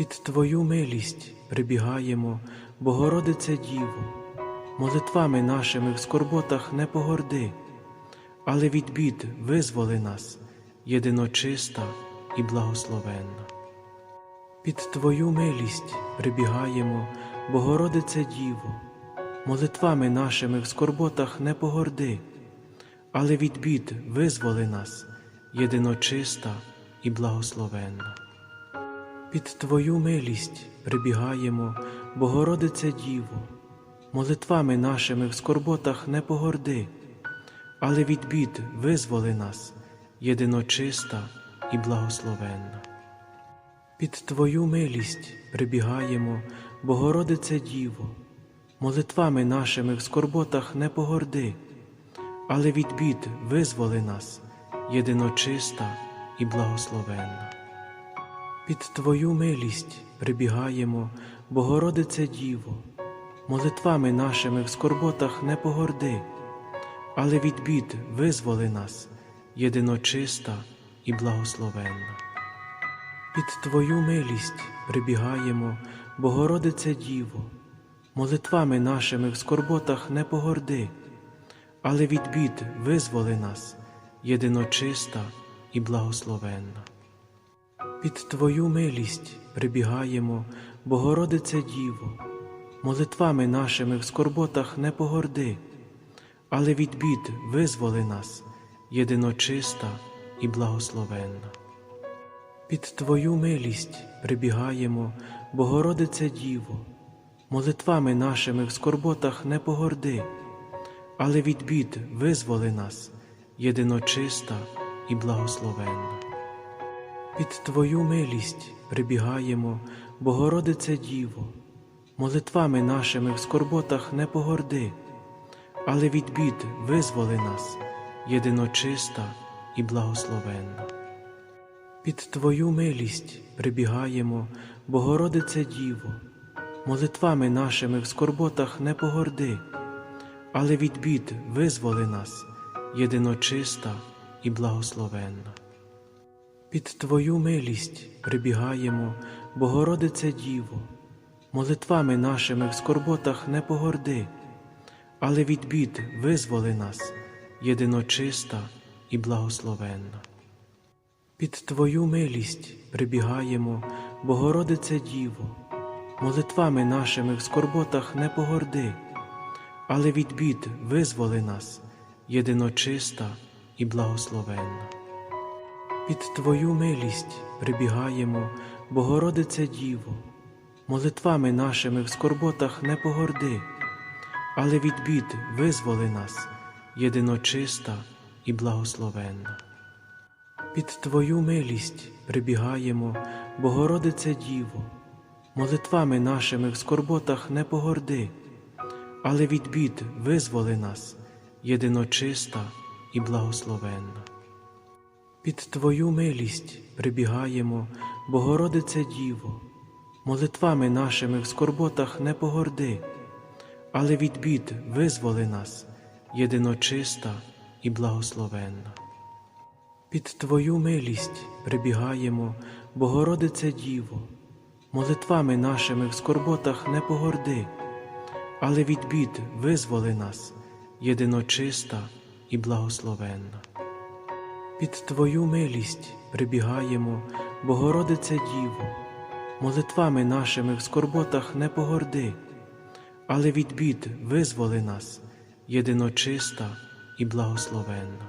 Під Твою милість прибігаємо, Богородице Діво, молитвами нашими в скорботах не погорди, але від бід визволи нас, єдиночиста і благословенна. Під Твою милість прибігаємо, Богородице Діво, молитвами нашими в скорботах не погорди, але від бід визволи нас, єдиночиста і благословенна. Під Твою милість прибігаємо, Богородице Діво, молитвами нашими в скорботах не погорди, але від бід визволи нас, єдиночиста і благословенна. Під Твою милість прибігаємо, Богородице Діво, молитвами нашими в скорботах не погорди, але від бід визволи нас, єдиночиста і благословенна. Під Твою милість прибігаємо, Богородице Діво, молитвами нашими в скорботах не погорди, але від бід визволи нас, єдиночиста і благословенна. Під Твою милість прибігаємо, Богородице Діво, молитвами нашими в скорботах не погорди, але від бід визволи нас, єдиночиста і благословенна. Під Твою милість прибігаємо, Богородице Діво, молитвами нашими в скорботах не погорди, але від бід визволи нас, єдиночиста і благословенна. Під Твою милість прибігаємо, Богородице Діво, молитвами нашими в скорботах не погорди, але від бід визволи нас, єдиночиста і благословенна. Під Твою милість прибігаємо, Богородице Діво, молитвами нашими в скорботах не погорди, але від бід визволи нас, єдиночиста і благословенна. Під Твою милість прибігаємо, Богородице Діво, молитвами нашими в скорботах не погорди, але від бід визволи нас, єдиночиста і благословенна. Під Твою милість прибігаємо, Богородице Діво, молитвами нашими в скорботах не погорди, але від бід визволи нас, єдиночиста і благословенна. Під Твою милість прибігаємо, Богородице Діво, молитвами нашими в скорботах не погорди, але від бід визволи нас, єдиночиста і благословенна. Під Твою милість прибігаємо, Богородице Діво, молитвами нашими в скорботах не погорди, але від бід визволи нас, єдиночиста і благословенна. Під Твою милість прибігаємо, Богородице Діво, молитвами нашими в скорботах не погорди, але від бід визволи нас, єдиночиста і благословенна. Під Твою милість прибігаємо, Богородице Діво, молитвами нашими в скорботах не погорди, але від бід визволи нас, єдиночиста і благословенна. Під Твою милість прибігаємо, Богородице Діво, молитвами нашими в скорботах не погорди, але від бід визволи нас, єдиночиста і благословенна. Під Твою милість прибігаємо, Богородице Діво, молитвами нашими в скорботах не погорди, але від бід визволи нас, єдиночиста і благословенна.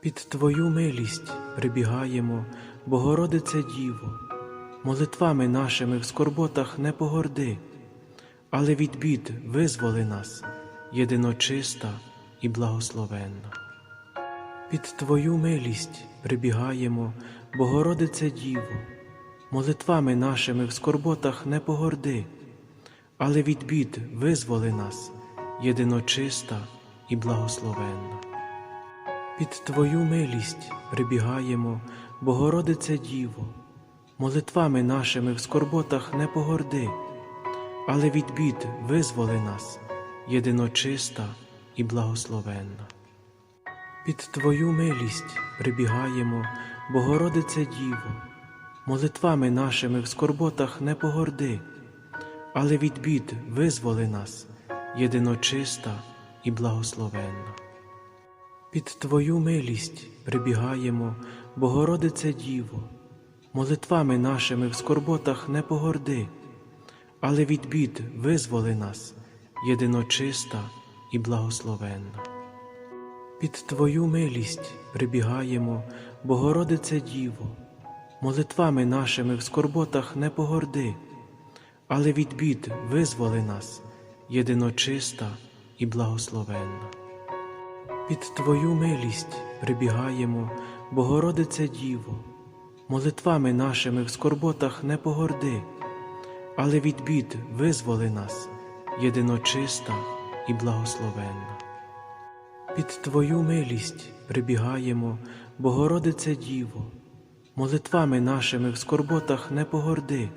Під Твою милість прибігаємо, Богородице Діво, молитвами нашими в скорботах не погорди, але від бід визволи нас, єдиночиста і благословенна. Під Твою милість прибігаємо, Богородице Діво, молитвами нашими в скорботах не погорди, але від бід визволи нас, єдиночиста і благословенна. Під Твою милість прибігаємо, Богородице Діво, молитвами нашими в скорботах не погорди, але від бід визволи нас, єдиночиста і благословенна. Під Твою милість прибігаємо, Богородице Діво, молитвами нашими в скорботах не погорди, але від бід визволи нас, єдиночиста і благословенна. Під Твою милість прибігаємо, Богородице Діво, молитвами нашими в скорботах не погорди, але від бід визволи нас, єдиночиста і благословенна. Під Твою милість прибігаємо, Богородице Діво, молитвами нашими в скорботах не погорди, але від бід визволи нас, єдиночиста і благословенна. Під Твою милість прибігаємо, Богородице Діво, молитвами нашими в скорботах не погорди, але від бід визволи нас, єдиночиста і благословенна. Під Твою милість прибігаємо, Богородице Діво, молитвами нашими в скорботах не погорди,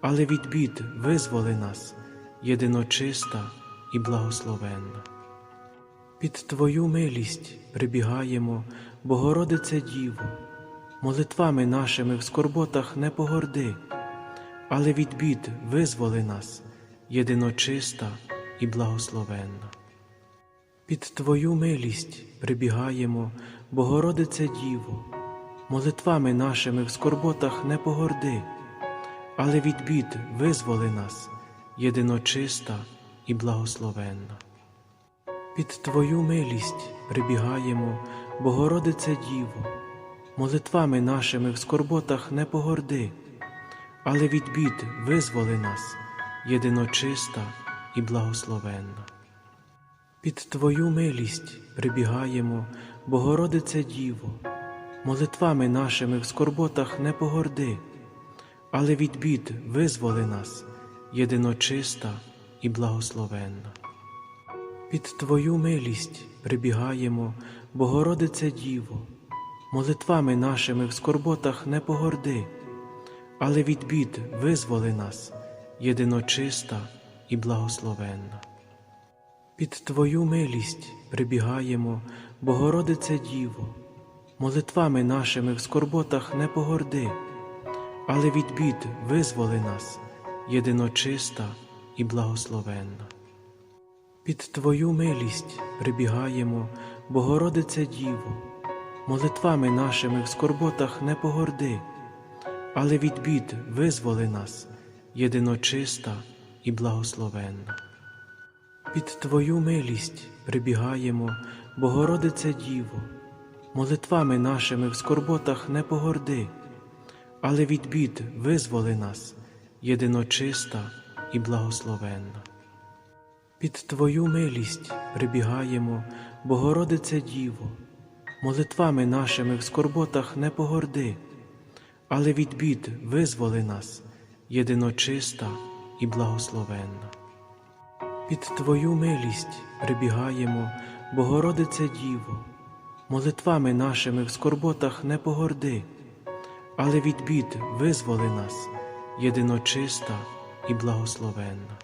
але від бід визволи нас, єдиночиста і благословенна. Під Твою милість прибігаємо, Богородице Діво, молитвами нашими в скорботах не погорди, але від бід визволи нас, єдиночиста і благословенна. Під Твою милість прибігаємо, Богородице Діво, молитвами нашими в скорботах не погорди, але від бід визволи нас, єдиночиста і благословенна. Під Твою милість прибігаємо, Богородице Діво, молитвами нашими в скорботах не погорди, але від бід визволи нас, єдиночиста і благословенна. Під Твою милість прибігаємо, Богородице Діво, молитвами нашими в скорботах не погорди, але від бід визволи нас, єдиночиста і благословенна. Під Твою милість прибігаємо, Богородице Діво, молитвами нашими в скорботах не погорди, але від бід визволи нас, єдиночиста і благословенна. Під Твою милість прибігаємо, Богородице Діво, молитвами нашими в скорботах не погорди, але від бід визволи нас, єдиночиста і благословенна. Під Твою милість прибігаємо, Богородице Діво, молитвами нашими в скорботах не погорди, але від бід визволи нас, єдиночиста і благословенна. Під Твою милість прибігаємо, Богородице Діво, молитвами нашими в скорботах не погорди, але від бід визволи нас, єдиночиста і благословенна. Під Твою милість прибігаємо, Богородице Діво, молитвами нашими в скорботах не погорди, але від бід визволи нас, єдиночиста і благословенна. Під Твою милість прибігаємо, Богородице Діво, молитвами нашими в скорботах не погорди, але від бід визволи нас, єдиночиста і благословенна.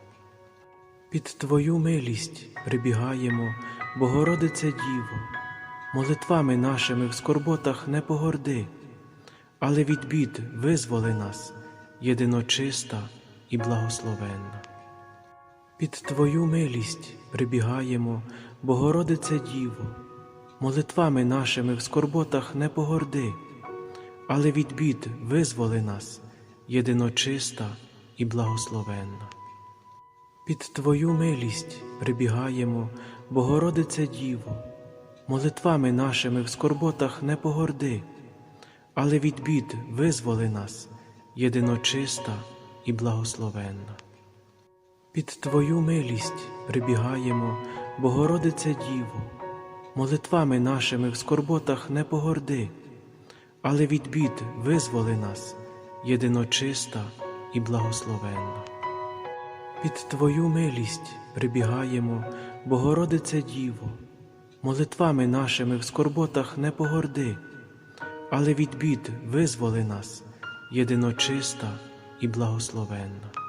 Під Твою милість прибігаємо, Богородице Діво, молитвами нашими в скорботах не погорди, але від бід визволи нас, єдиночиста і благословенна. Під Твою милість прибігаємо, Богородице Діво, молитвами нашими в скорботах не погорди, але від бід визволи нас, єдиночиста і благословенна. Під Твою милість прибігаємо, Богородице Діво, молитвами нашими в скорботах не погорди, але від бід визволи нас, єдиночиста і благословенна. Під Твою милість прибігаємо, Богородице Діво, молитвами нашими в скорботах не погорди, але від бід визволи нас, єдиночиста і благословенна. Під Твою милість прибігаємо, Богородице Діво, молитвами нашими в скорботах не погорди, але від бід визволи нас, єдиночиста і благословенна.